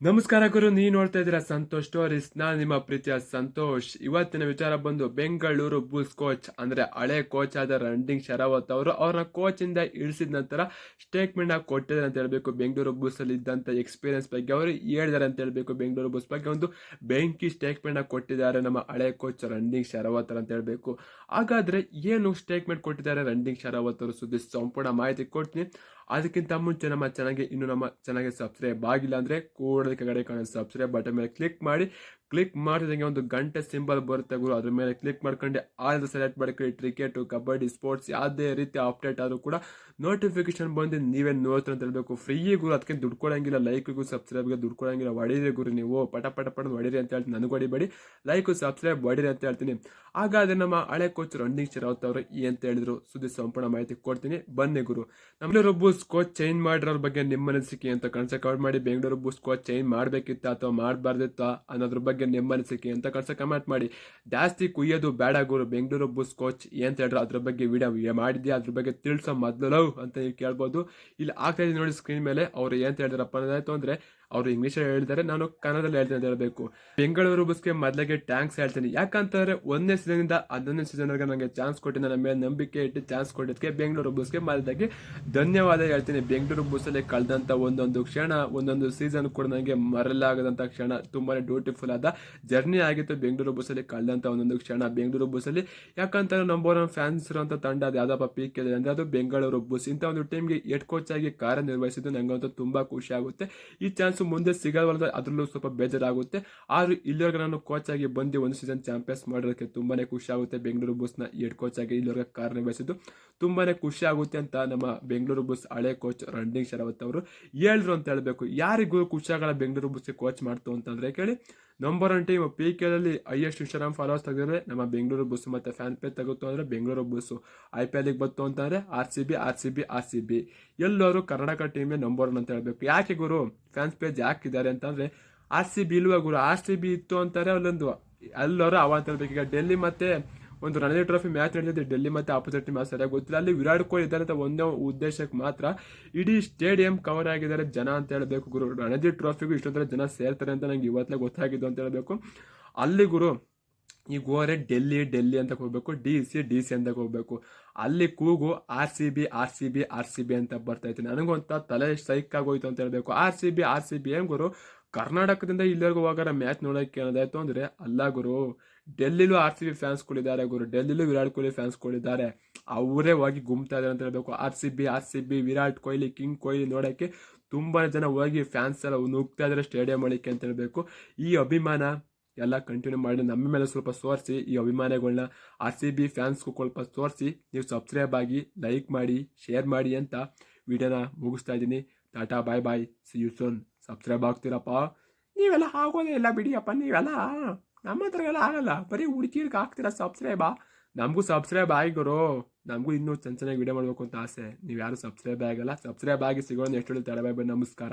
ನಮಸ್ಕಾರ ಗುರು ನೀ ನೋಡ್ತಾ ಇದ್ದೀರಾ ಸಂತೋಷ್ ಸ್ಟೋರೀಸ್ ನಾನು ನಿಮ್ಮ ಪ್ರೀತಿಯ ಸಂತೋಷ್. ಇವತ್ತಿನ ವಿಚಾರ ಬಂದು ಬೆಂಗಳೂರು ಬುಲ್ಸ್ ಕೋಚ್ ಅಂದ್ರೆ ಹಳೆ ಕೋಚ್ ಆದ ರಣದಿಂಗ್ ಶರಾವತ್ ಅವರು ಅವ್ರನ್ನ ಕೋಚ್ ಇಂದ ಇಳಿಸಿದ ನಂತರ ಸ್ಟೇಟ್ಮೆಂಟ್ ಕೊಟ್ಟಿದ್ದಾರೆ ಅಂತ ಹೇಳ್ಬೇಕು. ಬೆಂಗಳೂರು ಬುಲ್ಸ್ ಅಲ್ಲಿ ಇದ್ದಂತ ಎಕ್ಸ್ಪೀರಿಯನ್ಸ್ ಬಗ್ಗೆ ಅವರು ಹೇಳಿದ್ದಾರೆ ಅಂತ ಹೇಳ್ಬೇಕು. ಬೆಂಗಳೂರು ಬುಲ್ಸ್ ಬಗ್ಗೆ ಒಂದು ಬೆಂಕಿ ಸ್ಟೇಟ್ಮೆಂಟ್ ಕೊಟ್ಟಿದ್ದಾರೆ ನಮ್ಮ ಹಳೆ ಕೋಚ್ ರಣದಿಂಗ್ ಶರಾವತ್ ಅಂತ ಹೇಳ್ಬೇಕು. ಹಾಗಾದ್ರೆ ಏನು ಸ್ಟೇಟ್ಮೆಂಟ್ ಕೊಟ್ಟಿದ್ದಾರೆ ರಣದಿಂಗ್ ಶರಾವತ್ ಅವರು? ಸುದ್ದಿ ಸಂಪೂರ್ಣ ಮಾಹಿತಿ ಕೊಡ್ತೀನಿ. ಅದಕ್ಕಿಂತ ಮುಂಚೆ ನಮ್ಮ ಚಾನಲ್ಗೆ ಇನ್ನು ನಮ್ಮ ಚಾನಲ್ಗೆ ಸಬ್ಸ್ಕ್ರೈಬ್ ಆಗಿಲ್ಲ ಅಂದರೆ ಕೂಡಲೇ ಕೆಳಗಡೆ ಕಾಣೋ ಸಬ್ಸ್ಕ್ರೈಬ್ ಬಟನ್ ಮೇಲೆ ಕ್ಲಿಕ್ ಮಾಡಿ. ಕ್ಲಿಕ್ ಮಾಡಿದಂಗೆ ಒಂದು ಗಂಟೆ ಸಿಂಬಲ್ ಬರುತ್ತೆ ಗುರು. ಅದ್ರ ಮೇಲೆ ಕ್ಲಿಕ್ ಮಾಡ್ಕೊಂಡು. ಆಲ್ ಸೆಲೆಕ್ಟ್ ಮಾಡ್ಕೊಳ್ಳಿ. ಕ್ರಿಕೆಟು ಕಬಡ್ಡಿ ಸ್ಪೋರ್ಟ್ಸ್ ಯಾವುದೇ ರೀತಿ ಅಪ್ಡೇಟ್ ಆದರೂ ಕೂಡ ನೋಟಿಫಿಕೇಶನ್ ಬಂದು ನೀವೇ ನೋಡ್ತಾರೆ ಅಂತ ಹೇಳಬೇಕು. ಫ್ರೀ ಗುರು. ಅದಕ್ಕೆ ದುಡ್ಡು ಕೊಡೋಂಗಿಲ್ಲ. ಲೈಕ್ಗೂ ಸಬ್ಸ್ಕ್ರೈಬ್ಗೆ ದುಡ್ಡು ಕೊಡೋಂಗಿಲ್ಲ. ಹೊಡೀರಿ ಗುರು ನೀವು. ಪಟ ಪಟ ಪಟ ಹೊಡೀರಿ ಅಂತ ಹೇಳ್ತೀನಿ. ನನಗೆ ಹೊಡಿಬೇಡಿ. ಲೈಕು ಸಬ್ಸ್ಕ್ರೈಬ್ ಹೊಡೀರಿ ಅಂತ ಹೇಳ್ತೀನಿ. ಹಾಗಾದರೆ ನಮ್ಮ ಹಳೆ ಕೋಚ್ ರಣದೀಪ್ ಶರಾವತ್ ಅವರು ಅಂತ ಹೇಳಿದ್ರು? ಸುದ್ದಿ ಸಂಪೂರ್ಣ ಮಾಹಿತಿ ಕೊಡ್ತೀನಿ. ಬನ್ನಿ ಗುರು. ನಮ್ಮಲ್ಲಿ ಬೂಸ್ ಕೋಚ್ ಚೇಂಜ್ ಮಾಡಿರೋರ ಬಗ್ಗೆ ನಿಮ್ಮ ಅನಿಸಿಕೆ ಅಂತ ಕನ್ಸ ಕಮೆಂಟ್ ಮಾಡಿ. ಬೆಂಗಳೂರು ಬೂಸ್ ಕೋಚ್ ಚೇಂಜ್ ಮಾಡಬೇಕಿತ್ತ ಅಥವಾ ಮಾಡಬಾರ್ದಿತ್ತ ಅನ್ನೋದ್ರ ಬಗ್ಗೆ ನಿಮ್ಮ ಅನಿಸಿಕೆ ಅಂತ ಕನ್ಸ ಕಮೆಂಟ್ ಮಾಡಿ. ಜಾಸ್ತಿ ಕುಯ್ಯೋದು ಬೇಡ ಗುರು. ಬೆಂಗಳೂರು ಬೂಸ್ ಕೋಚ್ ಅಂತ ಹೇಳಿದ್ರು ಅದ್ರ ಬಗ್ಗೆ ವಿಡಿಯೋ ಮಾಡಿದ್ಯಾ? ಅದ್ರ ಬಗ್ಗೆ ತಿಳಿಸೋ ಮೊದಲು ಅಂತ ನೀವು ಕೇಳ್ಬೋದು. ಇಲ್ಲಿ ಆಗ್ತಾ ಇದೆ ನೋಡಿ ಸ್ಕ್ರೀನ್ ಮೇಲೆ. ಅವ್ರು ಏನ್ ಹೇಳಿದ್ರಪ್ಪ ಅಂದ್ರೆ ಅವರು ಇಂಗ್ಲೀಷ್ ಹೇಳಿದ್ದಾರೆ, ನಾನು ಕನ್ನಡದಲ್ಲಿ ಹೇಳ್ತೇನೆ ಅಂತ ಹೇಳಬೇಕು. ಬೆಂಗಳೂರು ಬಸ್ಗೆ ಮೊದಲಿಗೆ ಟ್ಯಾಂಕ್ಸ್ ಹೇಳ್ತೀನಿ. ಯಾಕಂತಂದ್ರೆ ಒಂದನೇ ಸೀಸನಿಂದ ಹನ್ನೊಂದನೇ ಸೀಸನ್ ವರೆಗೆ ನನಗೆ ಚಾನ್ಸ್ ಕೊಟ್ಟು ನನ್ನ ಮೇಲೆ ನಂಬಿಕೆ ಇಟ್ಟು ಚಾನ್ಸ್ ಕೊಟ್ಟಿದ್ದಕ್ಕೆ ಬೆಂಗಳೂರು ಬಸ್ಗೆ ಮೊದಲಾಗಿ ಧನ್ಯವಾದ ಹೇಳ್ತೀನಿ. ಬೆಂಗಳೂರು ಬಸ್ಸಲ್ಲಿ ಕಳೆದಂತ ಒಂದೊಂದು ಕ್ಷಣ, ಒಂದೊಂದು ಸೀಸನ್ ಕೂಡ ನನಗೆ ಮರಲಾಗದಂಥ ಕ್ಷಣ, ತುಂಬಾನೇ ಬ್ಯೂಟಿಫುಲ್ ಆದ ಜರ್ನಿ ಆಗಿತ್ತು ಬೆಂಗಳೂರು ಬಸ್ಸಲ್ಲಿ ಕಳೆದಂತ ಒಂದೊಂದು ಕ್ಷಣ. ಬೆಂಗಳೂರು ಬಸ್ಸಲ್ಲಿ ಯಾಕಂತಂದ್ರೆ ನಂಬರ್ ಒನ್ ಫ್ಯಾನ್ಸ್ ಇರುವಂತ ತಂಡ ಅದು ಯಾವ್ದಪ್ಪ ಪೀಕ್ ಇದೆ ಅಂದ್ರೆ ಅದು ಬೆಂಗಳೂರು ಬಸ್. ಇಂಥ ಒಂದು ಟೀಮ್ಗೆ ಹೆಡ್ ಕೋಚ್ ಆಗಿ ಕಾರ್ಯನಿರ್ವಹಿಸಿದ್ದು ನಂಗಂತೂ ತುಂಬಾ ಖುಷಿ ಆಗುತ್ತೆ. ಈ ಚಾನ್ಸ್ ಮುಂದೆ ಸಿಗಲ್ವಲ್ಲ ಅದರಲ್ಲೂ ಸ್ವಲ್ಪ ಬೇಜಾರಾಗುತ್ತೆ. ಆದರೂ ಇಲ್ಲಿವರೆಗೆ ನಾನು ಕೋಚ್ ಆಗಿ ಬಂದು ಒಂದು ಸೀಸನ್ ಚಾಂಪಿಯನ್ಸ್ ಮಾಡೋದಕ್ಕೆ ತುಂಬಾನೇ ಖುಷಿ ಆಗುತ್ತೆ ಬೆಂಗಳೂರು ಬಸ್ನ ಹೆಡ್ ಕೋಚ್ ಆಗಿ ಇಲ್ಲಿವರೆಗೆ ಕಾರ್ಯನಿರ್ವಹಿಸಿದ್ದು. ತುಂಬಾನೇ ಖುಷಿ ಆಗುತ್ತೆ ಅಂತ ನಮ್ಮ ಬೆಂಗಳೂರು ಬಸ್ ಹಳೆ ಕೋಚ್ ರಣದಿಂಗ್ ಶರಾವತ್ ಅವರು ಹೇಳಿದ್ರು ಅಂತ ಹೇಳಬೇಕು. ಯಾರಿಗೂ ಖುಷಿ ಆಗಲ್ಲ ಬೆಂಗಳೂರು ಬಸ್ಗೆ ಕೋಚ್ ಮಾಡ್ತು ಅಂತಂದ್ರೆ ಕೇಳಿ. Number one team P K ಅಲ್ಲಿ ಹೈಯೆಸ್ಟ್ ಇನ್ಸ್ಟಾಗ್ರಾಮ್ ಫಾಲೋವರ್ಸ್ ತೆಗೆದ್ರೆ ನಮ್ಮ ಬೆಂಗಳೂರು ಬಸ್ ಮತ್ತೆ ಫ್ಯಾನ್ ಪೇ ತಗುತ್ತೋ ಅಂದರೆ ಬೆಂಗಳೂರು ಬಸ್ಸು ಐ ಪಿ ಎಲ್ಗೆ ಬಂತು ಅಂತಂದ್ರೆ R C B R C B R C B ಎಲ್ಲರೂ ಕರ್ನಾಟಕ ಟೀಮೇ ನಂಬರ್ ಒನ್ ಅಂತ ಹೇಳ್ಬೇಕು. ಯಾಕೆ ಗುರು? ಫ್ಯಾನ್ಸ್ ಪೇಜ್ ಯಾಕಿದ್ದಾರೆ ಅಂತಂದರೆ ಆರ್ ಸಿ ಬಿ ಇಲ್ವಾ ಗುರು? ಆರ್ ಸಿ ಬಿ ಇತ್ತು ಅಂತಾರೆ ಅಲ್ಲೊಂದು. ಎಲ್ಲರೂ ಅವ ಅಂತ ಹೇಳ್ಬೇಕು. ಈಗ ಡೆಲ್ಲಿ ಮತ್ತೆ ಒಂದು ರಣಜಿ ಟ್ರೋಫಿ ಮ್ಯಾಚ್ ನಡೆದಿದೆ, ಡೆಲ್ಲಿ ಮತ್ತೆ ಆಪೋಸಿಟ್ ಟೀಮ್ ಸರಿಯಾಗಿ ಗೊತ್ತಿಲ್ಲ. ಅಲ್ಲಿ ವಿರಾಟ್ ಕೊಹ್ಲಿ ಇದ್ದಾರೆ ಅಂತ ಒಂದೇ ಉದ್ದೇಶಕ್ಕೆ ಮಾತ್ರ ಇಡೀ ಸ್ಟೇಡಿಯಂ ಕವರ್ ಆಗಿದ್ದಾರೆ ಜನ ಅಂತ ಹೇಳಬೇಕು ಗುರು. ರಣಜಿ ಟ್ರೋಫಿಗೂ ಇಷ್ಟೊಂದರ ಜನ ಸೇರ್ತಾರೆ ಅಂತ ನಂಗೆ ಇವತ್ತೇ ಗೊತ್ತಾಗಿದ್ದು ಅಂತ ಹೇಳಬೇಕು. ಅಲ್ಲಿ ಗುರು ಈಗ ಗೋರೆ ಡೆಲ್ಲಿ ಡೆಲ್ಲಿ ಅಂತ ಹೋಗ್ಬೇಕು ಡಿ ಸಿ ಡಿ ಸಿ ಅಂತ ಹೋಗ್ಬೇಕು. ಅಲ್ಲಿ ಕೂಗು R C B R C B R C B ಅಂತ ಬರ್ತಾ ಇತ್ತು. ನನಗೊಂತ ತಲೆ ಸೈಕ್ ಆಗೋಯ್ತು ಅಂತ ಹೇಳ್ಬೇಕು. R C B R C B ಏನ್ ಗುರು? ಕರ್ನಾಟಕದಿಂದ ಇಲ್ಲಿವರೆಗೂ ಹೋಗಾರ ಮ್ಯಾಚ್ ನೋಡೋಕೆ ಏನಾದಾಯ್ತು ಅಂದ್ರೆ ಅಲ್ಲ ಗುರು. ಡೆಲ್ಲಿಲೂ ಆರ್ ಸಿ ಬಿ ಫ್ಯಾನ್ಸ್ಗಳಿದ್ದಾರೆ ಗುರು. ಡೆಲ್ಲಿಲೂ ವಿರಾಟ್ ಕೊಹ್ಲಿ ಫ್ಯಾನ್ಸ್ಗಳಿದ್ದಾರೆ ಅವರೇ ಹೋಗಿ ಗುಮ್ತಾ ಇದ್ದಾರೆ ಅಂತ ಹೇಳಬೇಕು. R C B, R C B, Virat Kohli, king Kohli ನೋಡೋಕ್ಕೆ ತುಂಬಾ ಜನ ಹೋಗಿ ಫ್ಯಾನ್ಸ್ ಎಲ್ಲ ನುಗ್ತಾ ಇದ್ದಾರೆ ಸ್ಟೇಡಿಯಂ ಒಳಕ್ಕೆ ಅಂತ ಹೇಳಬೇಕು. ಈ ಅಭಿಮಾನ ಎಲ್ಲ ಕಂಟಿನ್ಯೂ ಮಾಡಿ ನಮ್ಮ ಮೇಲೆ ಸ್ವಲ್ಪ ಸೋರಿಸಿ ಈ ಅಭಿಮಾನಗಳನ್ನ ಆರ್ ಸಿ ಬಿ ಫ್ಯಾನ್ಸ್ಗೂ ಸ್ವಲ್ಪ ಸೋರಿಸಿ ನೀವು ಸಬ್ಸ್ಕ್ರೈಬ್ ಆಗಿ ಲೈಕ್ ಮಾಡಿ ಶೇರ್ ಮಾಡಿ ಅಂತ ವಿಡಿಯೋನ ಮುಗಿಸ್ತಾ ಇದ್ದೀನಿ. Tata bye bye see you soon subscribe ಆಗ್ತೀರಪ್ಪ. ನೀವೆಲ್ಲ ಆಗೋದೇ ಇಲ್ಲ ಬಿಡಿಯಪ್ಪ, ನೀವೆಲ್ಲ. ನಮ್ಮ ಹತ್ರ ಎಲ್ಲ ಆಗಲ್ಲ. ಬರೀ ಹುಡುಕಿರ್ಗೆ ಹಾಕ್ತೀರಾ ಸಬ್ಸ್ಕ್ರೈಬಾ ನಮಗೂ ಸಬ್ಸ್ಕ್ರೈಬ್ ಆಗಿರೋ ನಮಗೂ ಇನ್ನೂ ಚೆನ್ನ ಚೆನ್ನಾಗಿ ವಿಡಿಯೋ ಮಾಡಬೇಕು ಅಂತ ಆಸೆ. ನೀವು ಯಾರು ಸಬ್ಸ್ಕ್ರೈಬ್ ಆಗಲ್ಲ. ಸಬ್ಸ್ಕ್ರೈಬ್ ಆಗಿ ಸಿಗೋಣ ಎಷ್ಟು ತಡಬಾಯ್ ನಮಸ್ಕಾರ.